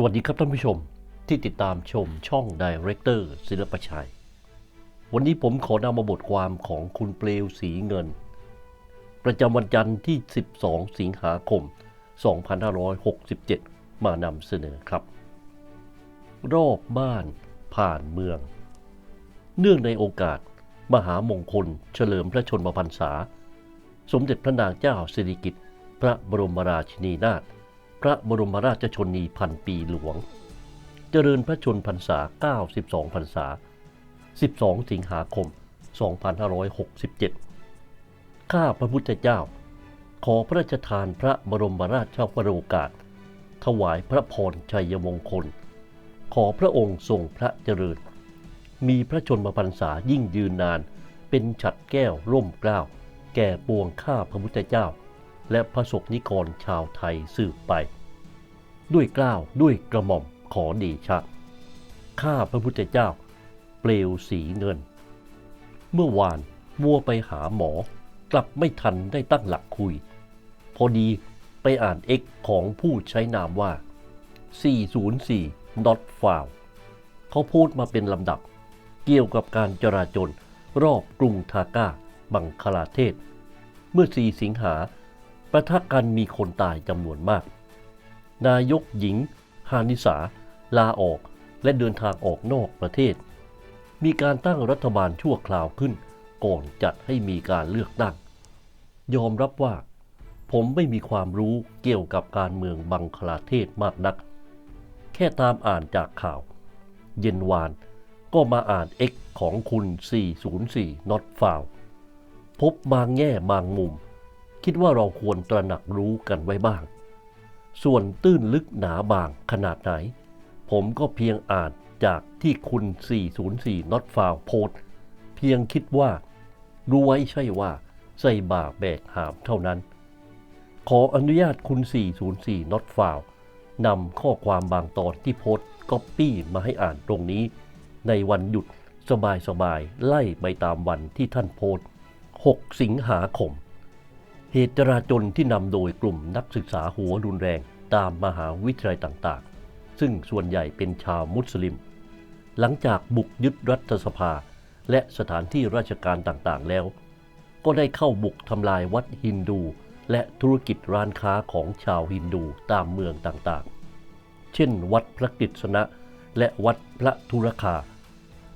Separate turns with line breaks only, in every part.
สวัสดีครับท่านผู้ชมที่ติดตามชมช่อง Director ศิลปชัย วันนี้ผมขอนำมาบทความของคุณเปลวสีเงิน ประจำวันจันทร์ที่ 12 สิงหาคม 2567 มานำเสนอครับ รอบบ้านผ่านเมือง เนื่องในโอกาสมหามงคล เฉลิมพระชนมพรรษา สมเด็จพระนางเจ้าสิริกิติ์พระบรมราชินีนาถ พระบรมราชชนีพันปีหลวง เจริญพระชนพรรษา 92 พรรษา 12 สิงหาคม 2567 ข้าพระพุทธเจ้า ขอพระราชทานพระบรมราชวโรกาส ถวายพระพรชัยมงคล ขอพระองค์ทรงพระเจริญ มีพระชนมพรรษายิ่งยืนนาน เป็นฉัดแก้วร่มเกล้า แก่ปวงข้าพระพุทธเจ้าและพระสกนิกรชาวไทยสืบไป ด้วยกล้าวด้วยกระหม่อมขอเดชะ ข้าพระพุทธเจ้า เปลวสีเงิน เมื่อวานมัวไปหาหมอกลับไม่ทันได้ตั้งหลักคุย พอดีไปอ่านเอ็กของผู้ใช้นามว่า 404 not found เขาพูดมาเป็นลำดับ เกี่ยวกับการจราจรรอบกรุงทาก้า บังคลาเทศ เมื่อ 4 สิงหา ประทะกันมีคนตายจำนวนมาก นายกหญิง ฮานิสา ลาออกและเดินทางออกนอกประเทศ มีการตั้งรัฐบาลชั่วคราวขึ้น ก่อนจัดให้มีการเลือกตั้ง ยอมรับว่า ผมไม่มีความรู้เกี่ยวกับการเมืองบังคลาเทศมากนัก แค่ตามอ่านจากข่าว เย็นวานก็มาอ่าน X ของคุณ 404 not found พบบางแง่บางมุม คิดว่าเราควรตระหนักรู้กันไว้บ้าง ส่วนตื้นลึกหนาบางขนาดไหน ผมก็เพียงอ่านจากที่คุณ 404 not found โพสเพียงคิดว่ารู้ไว้ใช่ว่าใส่บาแบกหามเท่านั้น ขออนุญาตคุณ 404 not found นำข้อความบางตอนที่โพสก๊อปปี้มาให้อ่านตรงนี้ ในวันหยุดสบายๆ ไล่ไปตามวันที่ท่านโพสต์6สิงหาคม เหตุจราจนที่นำโดยกลุ่มนักศึกษาหัวรุนแรงตามมหาวิทยาลัยต่างๆ ซึ่งส่วนใหญ่เป็นชาวมุสลิม หลังจากบุกยึดรัฐสภา และสถานที่ราชการต่างๆแล้ว ก็ได้เข้าบุกทำลายวัดฮินดู และธุรกิจร้านค้าของชาวฮินดูตามเมืองต่างๆ เช่น วัดพระกฤษณะและวัดพระธุรคา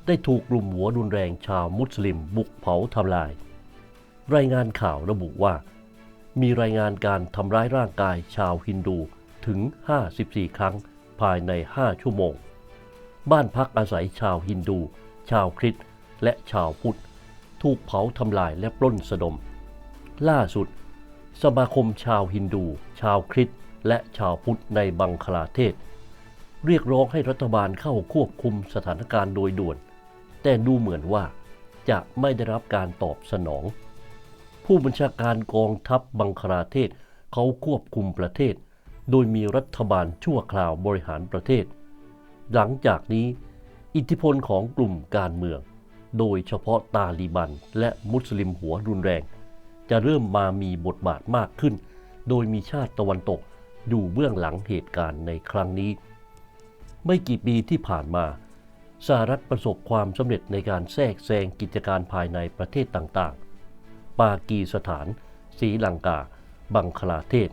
ได้ถูกกลุ่มหัวรุนแรงชาวมุสลิมบุกเผาทำลาย รายงานข่าวระบุว่า มีรายงานการทำร้ายร่างกายชาวฮินดูถึง 54 ครั้งภายใน 5 ชั่วโมง บ้านพักอาศัยชาวฮินดู ชาวคริสต์และชาวพุทธ ถูกเผาทำลายและปล้นสะดม ล่าสุด สมาคมชาวฮินดู ชาวคริสต์และชาวพุทธในบังคลาเทศ เรียกร้องให้รัฐบาลเข้าควบคุมสถานการณ์โดยด่วน แต่ดูเหมือนว่าจะไม่ได้รับการตอบสนอง ผู้บัญชาการกองทัพบังคลาเทศเขาควบคุมประเทศ โดยมีรัฐบาลชั่วคราวบริหารประเทศ หลังจากนี้ อิทธิพลของกลุ่มการเมือง โดยเฉพาะตาลีบันและมุสลิมหัวรุนแรง จะเริ่มมามีบทบาทมากขึ้น โดยมีชาติตะวันตกอยู่เบื้องหลังเหตุการณ์ในครั้งนี้ ไม่กี่ปีที่ผ่านมาสหรัฐประสบความสำเร็จในการแทรกแซงกิจการภายในประเทศต่างๆ ปากีสถานศรีลังกา บังคลาเทศ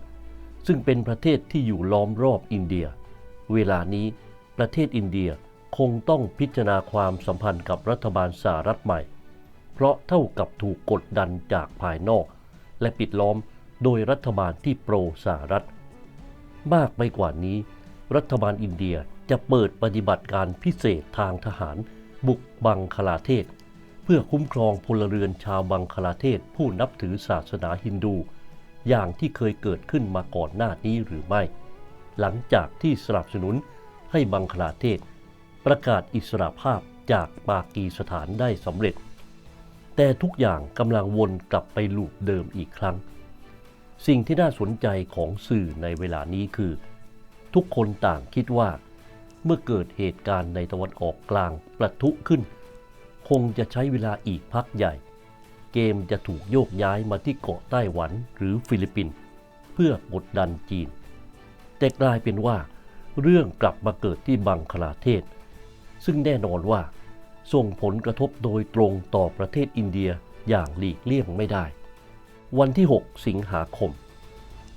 ซึ่งเป็นประเทศที่อยู่ล้อมรอบอินเดีย เวลานี้ประเทศอินเดียคงต้องพิจารณาความสัมพันธ์กับรัฐบาลสหรัฐใหม่ เพราะเท่ากับถูกกดดันจากภายนอก และปิดล้อมโดยรัฐบาลที่โปรสหรัฐ มากไปกว่านี้ รัฐบาลอินเดียจะเปิดปฏิบัติการพิเศษทางทหารบุกบังคลาเทศ พื่อคุ้มครองพลเรือนชาวบังคลาเทศผู้นับถือศาสนาฮินดู อย่างที่เคยเกิดขึ้นมาก่อนหน้านี้หรือไม่ หลังจากที่สนับสนุนให้บังคลาเทศ ประกาศอิสรภาพจากปากีสถานได้สำเร็จ แต่ทุกอย่างกำลังวนกลับไปลูปเดิมอีกครั้ง สิ่งที่น่าสนใจของสื่อในเวลานี้คือ ทุกคนต่างคิดว่า เมื่อเกิดเหตุการณ์ในตะวันออกกลางประทุขึ้น คงจะใช้เวลาอีกพักใหญ่ เกมจะถูกโยกย้ายมาที่เกาะไต้หวันหรือฟิลิปปินส์เพื่อกดดันจีน แต่กลายเป็นว่า เรื่องกลับมาเกิดที่บังคลาเทศ ซึ่งแน่นอนว่า ส่งผลกระทบโดยตรงต่อประเทศอินเดียอย่างหลีกเลี่ยงไม่ได้ วันที่ 6 สิงหาคม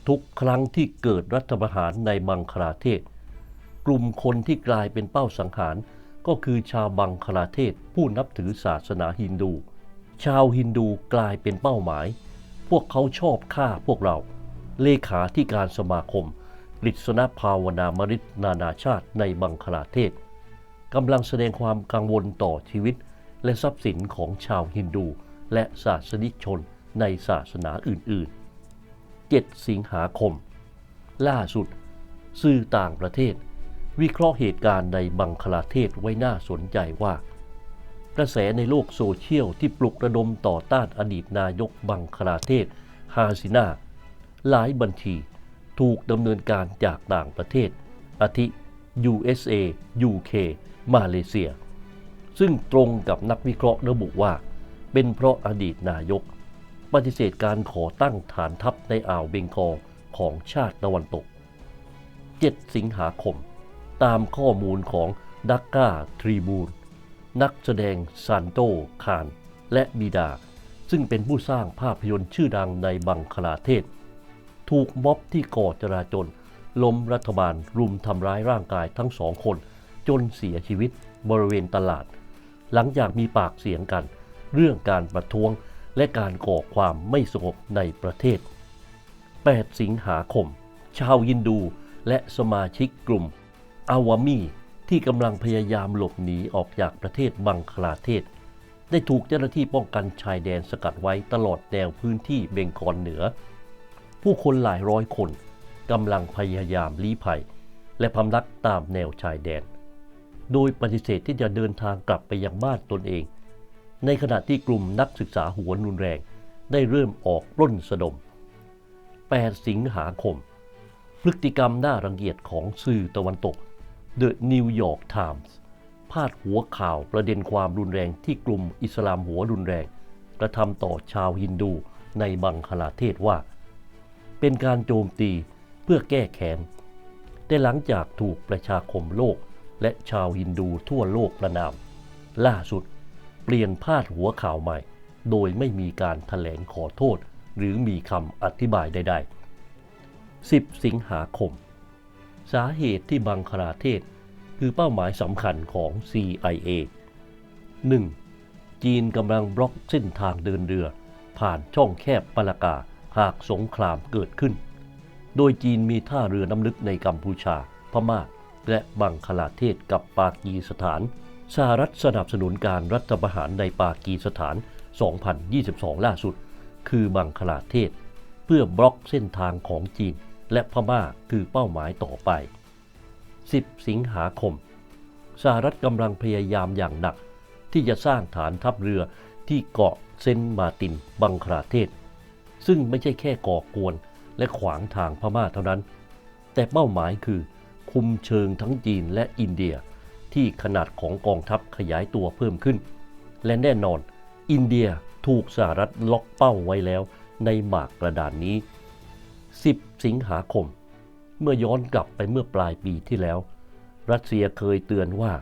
ทุกครั้งที่เกิดรัฐประหารในบังคลาเทศ กลุ่มคนที่กลายเป็นเป้าสังหาร ก็คือชาวบังคลาเทศผู้นับถือศาสนาฮินดู ชาวฮินดูกลายเป็นเป้าหมาย พวกเขาชอบฆ่าพวกเรา เลขาที่การสมาคมกฤษณภาวนามริตนานาชาติในบังคลาเทศกำลังแสดงความกังวลต่อชีวิต และทรัพย์สินของชาวฮินดู และศาสนิกชนในศาสนาอื่น ๆ 7 สิงหาคม ล่าสุด สื่อต่างประเทศ วิเคราะห์เหตุการณ์ในบังคลาเทศไว้น่าสนใจว่า กระแสในโลกโซเชียลที่ปลุกระดมต่อต้านอดีตนายกบังคลาเทศ ฮาซินาหลายบัญชี ถูกดำเนินการจากต่างประเทศ อาทิ USA UK มาเลเซีย ซึ่งตรงกับนักวิเคราะห์ระบุว่า เป็นเพราะอดีตนายก ปฏิเสธการขอตั้งฐานทัพในอ่าวเบงกอลของชาติตะวันตก 7 สิงหาคม ตามข้อมูลของดักกาทรีบูนนักแสดงซานโตคาน และบิดา ซึ่งเป็นผู้สร้างภาพยนตร์ชื่อดังในบังคลาเทศ ถูกม็อบที่ก่อจราจนล้มรัฐบาลรุมทำร้ายร่างกายทั้งสองคน จนเสียชีวิตบริเวณตลาด หลังจากมีปากเสียงกัน เรื่องการประท้วงและการก่อความไม่สงบในประเทศ 8 สิงหาคม ชาวยินดูและสมาชิกกลุ่ม อาวามีที่กำลังพยายามหลบหนีออกจากประเทศบังคลาเทศ ได้ถูกเจ้าหน้าที่ป้องกันชายแดนสกัดไว้ตลอดแนวพื้นที่เบงกอลเหนือ ผู้คนหลายร้อยคนกำลังพยายามลี้ภัย และพำนักตามแนวชายแดน โดยปฏิเสธที่จะเดินทางกลับไปยังบ้านตนเอง ในขณะที่กลุ่มนักศึกษาหัวรุนแรงได้เริ่มออกปล้นสะดม 8 สิงหาคม พฤติกรรมน่ารังเกียจของสื่อตะวันตก The New York Times พาดหัวข่าวประเด็นความรุนแรงที่กลุ่มอิสลามหัวรุนแรง กระทำต่อชาวฮินดูในบังคลาเทศว่า เป็นการโจมตีเพื่อแก้แค้นแต่หลังจากถูกประชาคมโลกและชาวฮินดูทั่วโลกประนาม ล่าสุดเปลี่ยนพาดหัวข่าวใหม่ โดยไม่มีการถแถลงขอโทษ หรือมีคำอธิบายใดๆ 10 สิงหาคม สาเหตุที่บังคลาเทศ คือเป้าหมายสำคัญของ CIA 1. จีนกำลังบล็อกเส้นทางเดินเรือ ผ่านช่องแคบปลากาหากสงครามเกิดขึ้น โดยจีนมีท่าเรือน้ำลึกในกัมพูชา พม่า และบังคลาเทศกับปากีสถาน สหรัฐสนับสนุนการรัฐประหารในปากีสถาน 2022 ล่าสุด คือบังคลาเทศ เพื่อบล็อกเส้นทางของจีน และพม่าคือเป้าหมายต่อไป 10 สิงหาคม สหรัฐกำลังพยายามอย่างหนัก ที่จะสร้างฐานทัพเรือที่เกาะเซนต์มาตินบังคลาเทศ ซึ่งไม่ใช่แค่ก่อกวนและขวางทางพม่าเท่านั้น แต่เป้าหมายคือคุมเชิงทั้งจีนและอินเดีย ที่ขนาดของกองทัพขยายตัวเพิ่มขึ้น และแน่นอน อินเดียถูกสหรัฐล็อกเป้าไว้แล้วในหมากกระดานนี้ 10 สิงหาคม เมื่อย้อนกลับไปเมื่อปลายปีที่แล้ว รัสเซียเคยเตือนว่า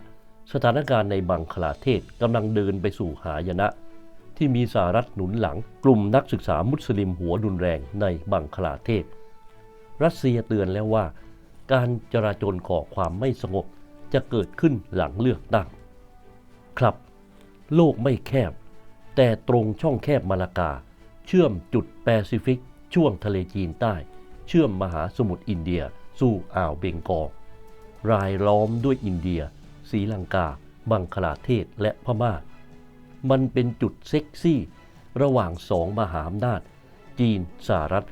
สถานการณ์ในบังคลาเทศกำลังเดินไปสู่หายนะ ที่มีสหรัฐหนุนหลังกลุ่มนักศึกษามุสลิมหัวรุนแรงในบังคลาเทศ รัสเซียเตือนแล้วว่า การจราจรก่อความไม่สงบจะเกิดขึ้นหลังเลือกตั้ง ครับ โลกไม่แคบ แต่ตรงช่องแคบมาลากา เชื่อมจุดแปซิฟิก ช่วงทะเลจีนใต้ เชื่อมมหาสมุทรอินเดีย สู่อ่าวเบงกอลรายล้อมด้วยอินเดียศรีลังกา บังคลาเทศและพม่า มันเป็นจุดเซ็กซี่ ระหว่างสองมหาอำนาจ จีนสหรัฐ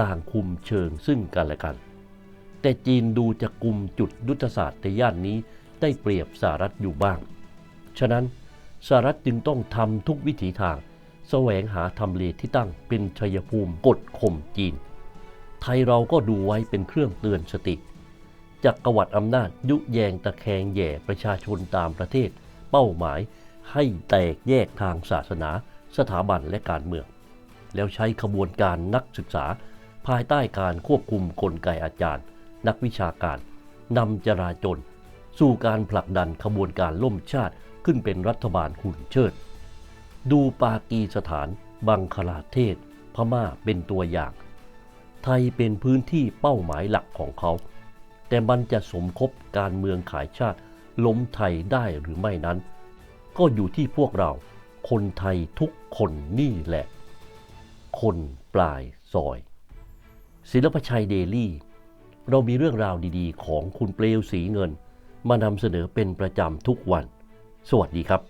ต่างคุมเชิงซึ่งกันและกัน แต่จีนดูจะกุมจุดยุทธศาสตร์ในย่านนี้ได้เปรียบสหรัฐอยู่บ้าง ฉะนั้นสหรัฐจึงต้องทำทุกวิถีทาง แสวงหาทำเลที่ตั้งเป็นชัยภูมิกดข่มจีน ไทยเราก็ดูไว้เป็นเครื่องเตือนสติจักรวรรดิอำนาจยุแยงตะแคงแย่ประชาชนตามประเทศ เป้าหมายให้แตกแยกทางศาสนา สถาบันและการเมือง แล้วใช้ขบวนการนักศึกษา ภายใต้การควบคุมกลไกอาจารย์ นักวิชาการนำจราจน สู่การผลักดันขบวนการล่มชาติขึ้นเป็นรัฐบาลหุ่นเชิด ดูปากีสถาน บังคลาเทศ พม่าเป็นตัวอย่าง ไทยเป็นพื้นที่เป้าหมายหลักของเขา แต่มันจะสมคบการเมืองขายชาติล้มไทยได้หรือไม่นั้น ก็อยู่ที่พวกเรา คนไทยทุกคนนี่แหละ คนปลายซอย ศิลปชัยเดลี่ เรามีเรื่องราวดีๆ ของคุณเปลวสีเงิน มานำเสนอเป็นประจำทุกวัน สวัสดีครับ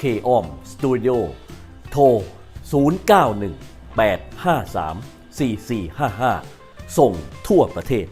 k o m Studio โทร 091 853 4455 ส่งทั่วประเทศ